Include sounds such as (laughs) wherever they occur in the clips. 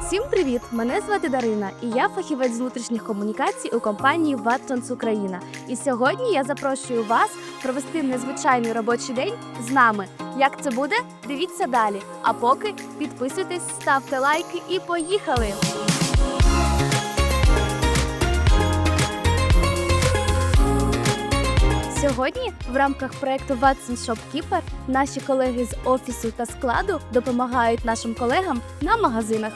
Всім привіт! Мене звати Дарина, і я фахівець з внутрішніх комунікацій у компанії Watsons Україна. І сьогодні я запрошую вас провести незвичайний робочий день з нами. Як це буде? Дивіться далі. А поки підписуйтесь, ставте лайки і поїхали! Сьогодні в рамках проекту Watson Shopkeeper наші колеги з офісу та складу допомагають нашим колегам на магазинах.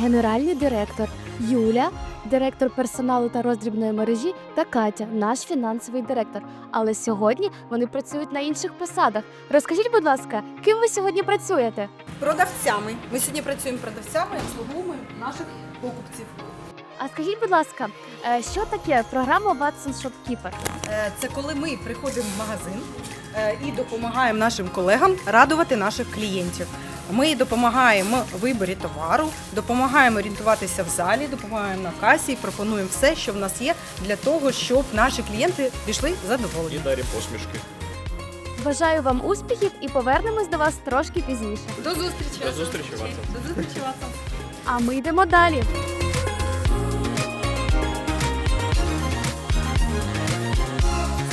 Генеральний директор, Юля, директор персоналу та роздрібної мережі, та Катя, наш фінансовий директор. Але сьогодні вони працюють на інших посадах. Розкажіть, будь ласка, ким ви сьогодні працюєте? Продавцями. Ми сьогодні працюємо продавцями, обслуговуємо наших покупців. А скажіть, будь ласка, е, що таке програма Watson Shopkeeper? Е, Це коли ми приходимо в магазин е, і допомагаємо нашим колегам радувати наших клієнтів. Ми допомагаємо в виборі товару, допомагаємо орієнтуватися в залі, допомагаємо на касі і пропонуємо все, що в нас є, для того, щоб наші клієнти пішли І задоволені. дарі посмішки. Бажаю вам успіхів і повернемось до вас трошки пізніше. До зустрічі! До зустрічі, Ватсон. До зустрічі, Ватсон! А ми йдемо далі.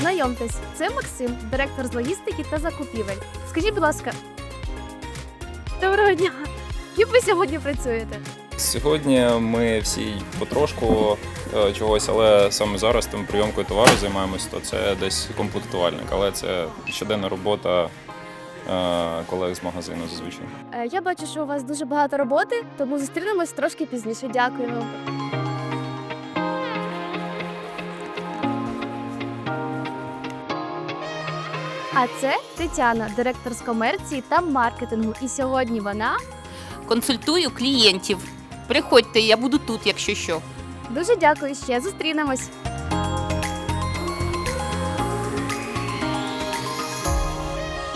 Знайомтесь, це Максим, директор з логістики та закупівель. Скажіть, будь ласка, доброго дня! Ким ви сьогодні працюєте? Сьогодні ми всі потрошку е, чогось, але саме зараз тим прийомкою товару займаємось, то це десь комплектувальник, але це щоденна робота е, колег з магазину зазвичай. Е, Я бачу, що у вас дуже багато роботи, тому зустрінемось трошки пізніше. Дякуємо. А це Тетяна, директор з комерції та маркетингу. І сьогодні вона консультую клієнтів. Приходьте, я буду тут, якщо що. дуже дякую. Ще зустрінемось.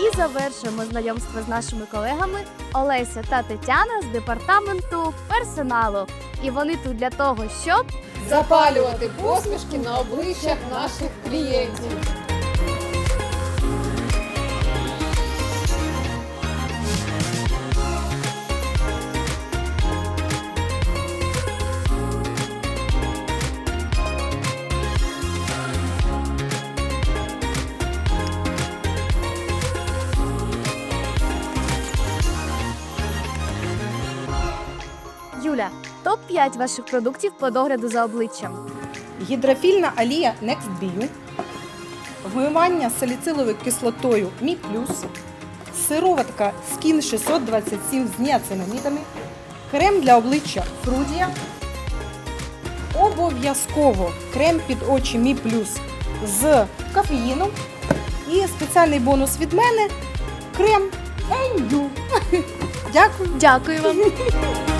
І завершуємо знайомство з нашими колегами Олеся та Тетяна з департаменту персоналу. І вони тут для того, щоб запалювати посмішки на обличчях наших клієнтів. Юля. Топ 5 ваших продуктів по догляду за обличчям. Гідрофільна олія Next Bio, вмивання саліциловою кислотою Мі сироватка Skin 627 з ніацинамідами, крем для обличчя Фрудія, обов'язково крем під очі Мі з кофеїном і спеціальний бонус від мене крем Еню. (laughs) Дякую. Дякую вам. (laughs)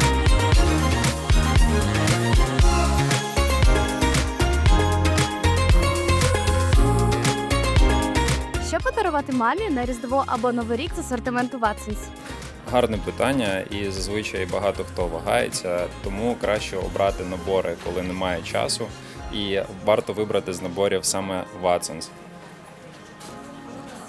подарувати мамі на Різдво або Новий рік з асортименту Watsons? Гарне питання, і зазвичай багато хто вагається, тому краще обрати набори, коли немає часу, і варто вибрати з наборів саме Watsons.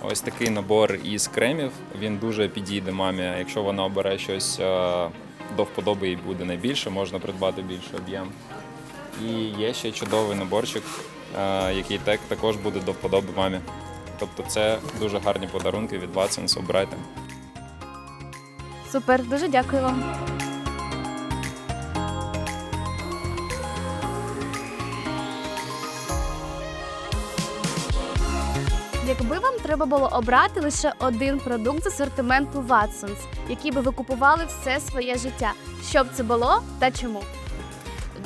Ось такий набор із кремів. Він дуже підійде мамі. Якщо вона обере щось е, до вподоби і буде найбільше, можна придбати більший об'єм. І є ще чудовий наборчик, е, який так- також буде до вподоби мамі. Тобто це дуже гарні подарунки від Watsons, обирайте. Супер, дуже дякую вам. Якби вам треба було обрати лише один продукт з асортименту Watsons, який би ви купували все своє життя, що б це було та чому?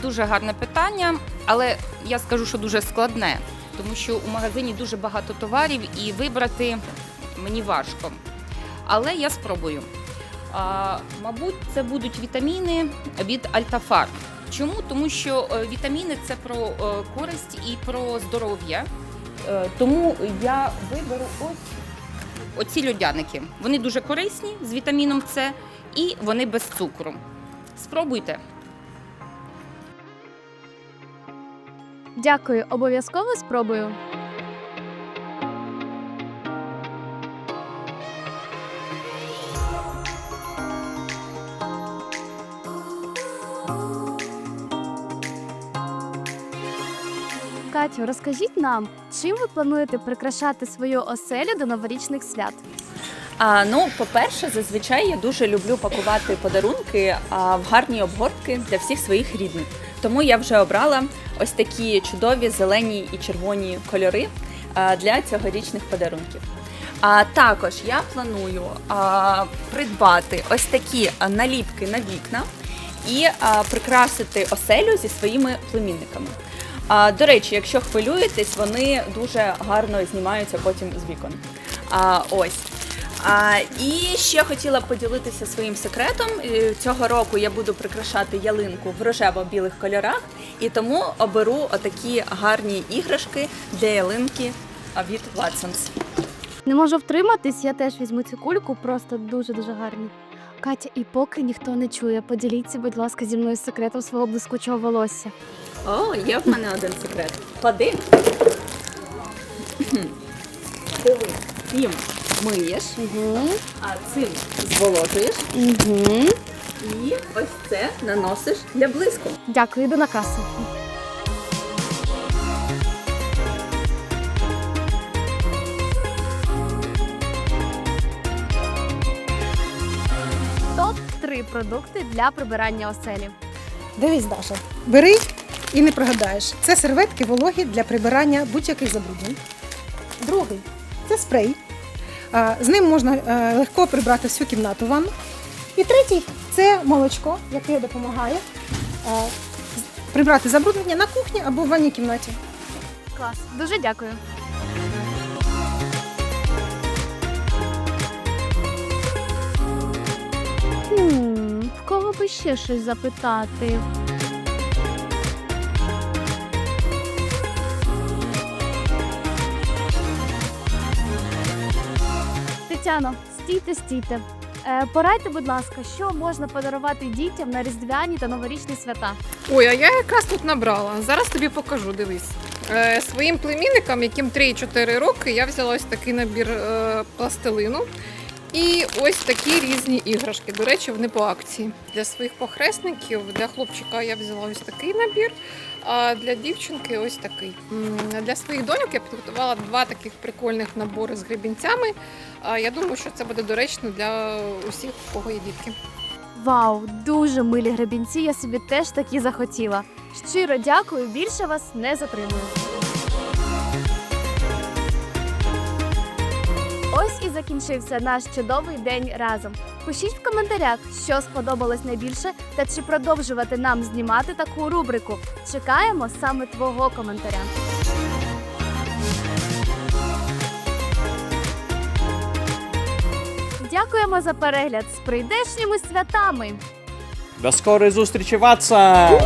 Дуже гарне питання, але я скажу, що дуже складне, тому що у магазині дуже багато товарів і вибрати мені важко. Але я спробую. А, мабуть, це будуть вітаміни від Альтафар. Чому? Тому що е, вітаміни це про е, користь і про здоров'я. Е, Тому я виберу ось оці льодяники. Вони дуже корисні з вітаміном С і вони без цукру. Спробуйте. Дякую, обов'язково спробую. Катю, розкажіть нам, чим ви плануєте прикрашати свою оселю до новорічних свят? А, ну, по-перше, зазвичай я дуже люблю пакувати подарунки а, в гарні обгортки для всіх своїх рідних. Тому я вже обрала ось такі чудові зелені і червоні кольори для цьогорічних подарунків. А також я планую а, придбати ось такі наліпки на вікна і а, прикрасити оселю зі своїми племінниками. А, до речі, якщо хвилюєтесь, вони дуже гарно знімаються потім з вікон. А, ось. А, і ще хотіла поділитися своїм секретом. Цього року я буду прикрашати ялинку в рожево-білих кольорах, і тому оберу отакі гарні іграшки для ялинки від Watsons. Не можу втриматись, я теж візьму цю кульку, просто дуже-дуже гарні. Катя, і поки ніхто не чує, поділіться, будь ласка, зі мною секретом свого блискучого волосся. О, є в мене один секрет. Ходи. Диви, миєш, Угу. а цим зволожуєш, Угу. і ось це наносиш для блиску. Дякую, йду на касу. Топ 3 продукти для прибирання оселі. Дивись, Даша, бери і не прогадаєш. Це серветки вологі для прибирання будь-яких забруднень. Другий це спрей. А, З ним можна е, легко прибрати всю кімнату ванну. І третій це молочко, яке допомагає е, прибрати забруднення на кухні або в ванній кімнаті. Клас. Дуже дякую. Хм, в кого би ще щось запитати? Тетяно, стійте, стійте. Е, порадьте, будь ласка, що можна подарувати дітям на різдвяні та новорічні свята? Ой, а я якраз тут набрала. Зараз тобі покажу, дивись. Е, своїм племінникам, яким 3-4 роки, я взяла ось такий набір е, пластилину. І ось такі різні іграшки. До речі, вони по акції. Для своїх похресників, для хлопчика я взяла ось такий набір, а для дівчинки ось такий. Для своїх доньок я підготувала два таких прикольних набори з гребінцями. Я думаю, що це буде доречно для усіх, у кого є дітки. Вау, дуже милі гребінці, я собі теж такі захотіла. Щиро дякую, більше вас не затримую. І закінчився наш чудовий день разом. Пишіть в коментарях, що сподобалось найбільше та чи продовжувати нам знімати таку рубрику. Чекаємо саме твого коментаря. Дякуємо за перегляд з прийдешніми святами! До скорої зустрічі, Ватсон!